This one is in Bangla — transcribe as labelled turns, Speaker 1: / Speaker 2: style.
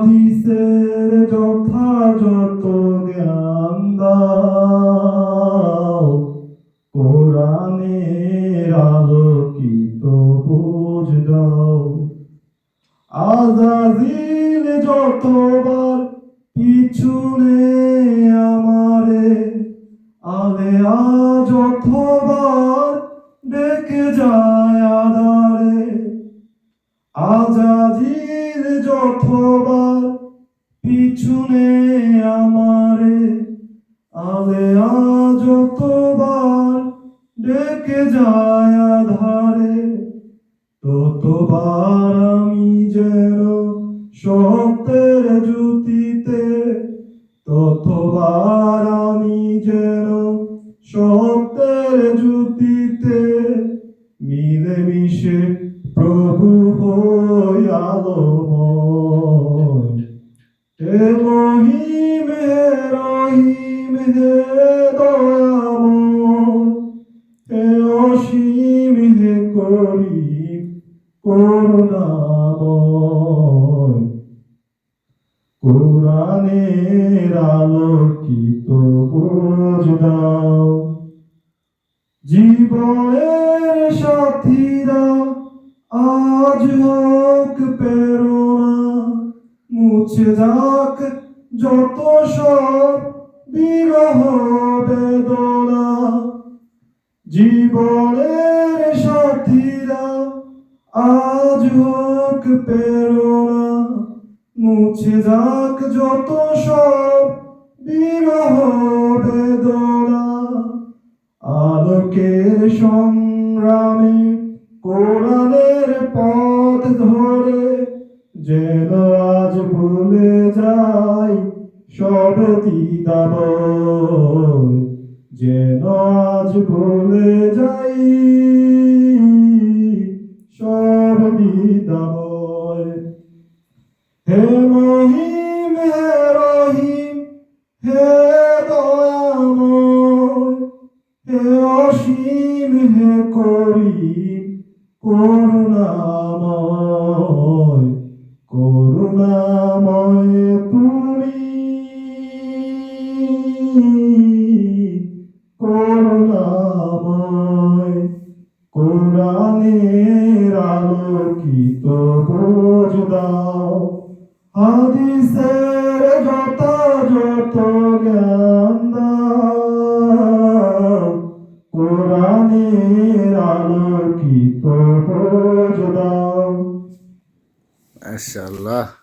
Speaker 1: হাদিসের যথাযথ জ্ঞান দাও। কোরআনের আলোকিত বুঝ দাও। আজাজিল যতবার পিছনে আমারে, আলে যতবার ডেকে যায় আধারে। আজাজিল যতবার পিছনে আমারে আলে যতবার ডেকে যায় আধারে, ততবার আমি যেন সত্যের জুতিতে ততবার আমি যেন সত্যের জুতিতে মিলে মিশে প্রভু হই আলোময় হে মহিম হে রহিম হে দয়াময় হে অসীম হে করিম করুণাময় কোরআনের আলোকিত বোঝ দাও, জীবনের সাথীরা আজ হোক মুছে যাক যত সব বিরহ বেদনা। জীবনের সাথীরা আজ হোক প্রেরণা। মুছে যাক যত সব বিরহ বেদনা। আলোকের সংগ্রামে কোরআনের যেন আজ ভুলে যাই সব দিদাব যেন আজ ভুলে যাই সব দিদাব হে মহিম, হে রহিম, হে দয়াময়, হে অসীম, হে করিম, করুণাময়। করুণাময় তুমি। করুণাময়, কোরআনের আলোকিত বোঝ দাও। হাদিসের যথাযথ জ্ঞান দাও। কোরআনের আলোকিত বোঝ দাও।
Speaker 2: মাশাআল্লাহ।